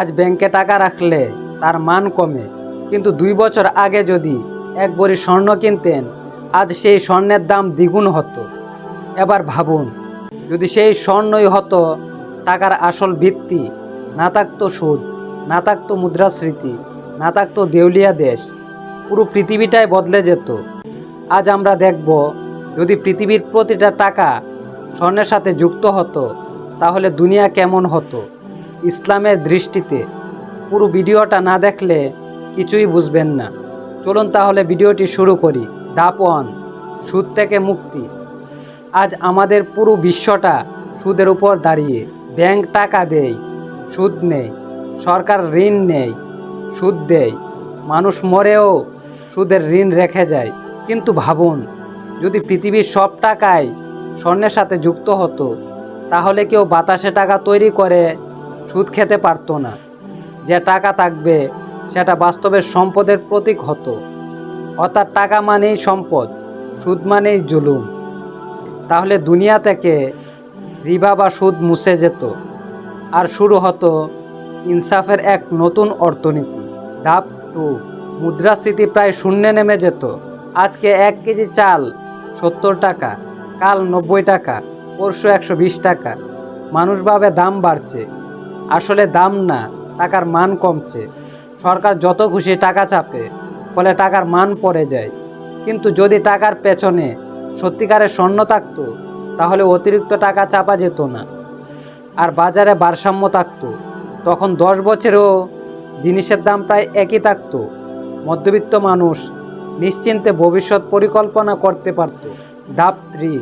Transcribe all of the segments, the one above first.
আজ ব্যাংকে টাকা রাখলে তার মান কমে। কিন্তু দুই বছর আগে যদি এক ভরি স্বর্ণ কিনতেন, আজ সেই স্বর্ণের দাম দ্বিগুণ হতো। এবার ভাবুন, যদি সেই স্বর্ণই হতো, টাকার আসল ভিত্তি, না থাকতো সুদ, না থাকতো মুদ্রাস্মৃতি না থাকতো দেউলিয়া দেশ, পুরো পৃথিবীটাই বদলে যেত। আজ আমরা দেখব, যদি পৃথিবীর প্রতিটা টাকা স্বর্ণের সাথে যুক্ত হতো, তাহলে দুনিয়া কেমন হতো? ইসলামের দৃষ্টিতে। পুরো ভিডিওটা না দেখলে কিছুই বুঝবেন না। চলুন তাহলে ভিডিওটি শুরু করি। ধাপ ওয়ান, সুদ থেকে মুক্তি। আজ আমাদের পুরো বিশ্বটা সুদের উপর দাঁড়িয়ে। ব্যাংক টাকা দেয়, সুদ নেই সরকার ঋণ নেই সুদ দেয়। মানুষ মরেও সুদের ঋণ রেখে যায়। কিন্তু ভাবুন, যদি পৃথিবীর সব টাকায় স্বর্ণের সাথে যুক্ত হতো, তাহলে কেউ বাতাসে টাকা তৈরি করে সুদ খেতে পারতো না। যে টাকা থাকবে, সেটা বাস্তবের সম্পদের প্রতীক হতো। অর্থাৎ টাকা মানেই সম্পদ, সুদ মানেই জুলুম। তাহলে দুনিয়া থেকে রিবা বা সুদ মুছে যেত। আর শুরু হতো ইনসাফের এক নতুন অর্থনীতি। ধাপ টু, মুদ্রাস্ফীতি প্রায় শূন্যে নেমে যেত। আজকে এক কেজি চাল সত্তর টাকা, কাল নব্বই টাকা, পরশু একশো বিশ টাকা। মানুষ ভাবে দাম বাড়ছে। আসলে দাম না, টাকার মান কমছে। সরকার যত খুশি টাকা চাপে, ফলে টাকার মান পড়ে যায়। কিন্তু যদি টাকার পেছনে সত্যিকারের স্বর্ণ থাকতো, তাহলে অতিরিক্ত টাকা চাপা যেত না। আর বাজারে ভারসাম্য থাকতো। তখন দশ বছরেও জিনিসের দাম প্রায় একই থাকতো। মধ্যবিত্ত মানুষ নিশ্চিন্তে ভবিষ্যৎ পরিকল্পনা করতে পারত। ধাপ থ্রি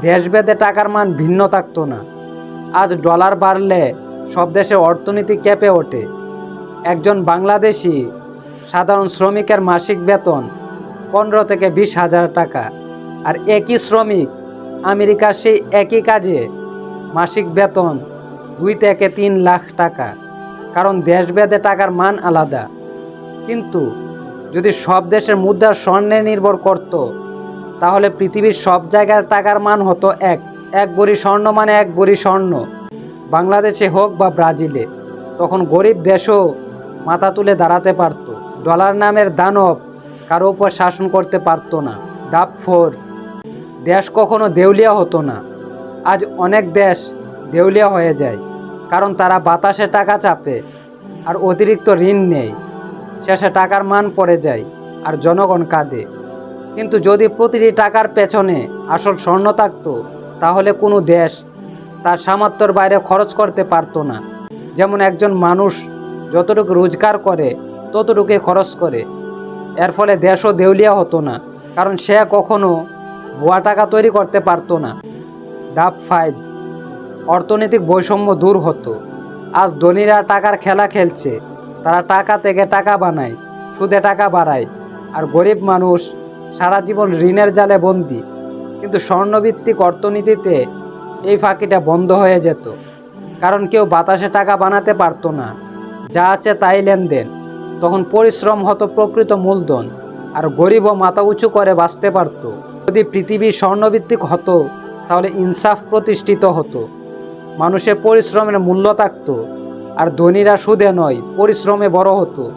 দেশভেদে টাকার মান ভিন্ন থাকতো না। আজ ডলার বাড়লে সব দেশে অর্থনীতি কেঁপে ওঠে। একজন বাংলাদেশি সাধারণ শ্রমিকের মাসিক বেতন পনেরো থেকে বিশ হাজার টাকা, আর একই শ্রমিক আমেরিকার সেই একই কাজে মাসিক বেতন দুই থেকে তিন লাখ টাকা, কারণ দেশভেদে টাকার মান আলাদা। কিন্তু যদি সব দেশের মুদ্রা স্বর্ণে নির্ভর করত, তাহলে পৃথিবীর সব জায়গার টাকার মান হতো এক এক বড়ি স্বর্ণ মানে এক বড়ি স্বর্ণ। বাংলাদেশে হোক বা ব্রাজিলে, তখন গরিব দেশও মাথা তুলে দাঁড়াতে পারত। ডলার নামের দানব কারও উপর শাসন করতে পারত না। দাপ ফোর। দেশ কখনো দেউলিয়া হতো না। আজ অনেক দেশ দেউলিয়া হয়ে যায়, কারণ তারা বাতাসে টাকা চাপে আর অতিরিক্ত ঋণ নেয়। শেষে টাকার মান পড়ে যায় আর জনগণ কাঁদে। কিন্তু যদি প্রতিটি টাকার পেছনে আসল স্বর্ণ থাকতো, তাহলে কোনো দেশ তার সামর্থ্যের বাইরে খরচ করতে পারতো না। যেমন একজন মানুষ যতটুকু রোজগার করে, ততটুকুই খরচ করে। এর ফলে দেশও দেউলিয়া হতো না, কারণ সে কখনো ভুয়া টাকা তৈরি করতে পারতো না। ধাপ ফাইভ অর্থনৈতিক বৈষম্য দূর হতো। আজ ধনীরা টাকার খেলা খেলছে, তারা টাকা থেকে টাকা বানায়, সুদে টাকা বাড়ায়, আর গরিব মানুষ সারা জীবন ঋণের জালে বন্দি। কিন্তু স্বর্ণভিত্তিক অর্থনীতিতে এই ফাঁকিটা বন্ধ হয়ে যেত। কারণ কেউ বাতাসে টাকা বানাতে পারতো না। যা আছে তাই লেনদেন। তখন পরিশ্রম হতো প্রকৃত মূলধন। আর গরিবও মাথা উঁচু করে বাঁচতে পারত। যদি পৃথিবী স্বর্ণভিত্তিক হতো, তাহলে ইনসাফ প্রতিষ্ঠিত হতো। মানুষের পরিশ্রমের মূল্য থাকত। আর ধনীরা সুদে নয়, পরিশ্রমে বড় হতো।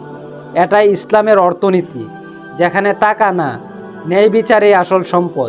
এটাই ইসলামের অর্থনীতি। যেখানে টাকা না ন্যায় বিচারে আসল সম্পদ।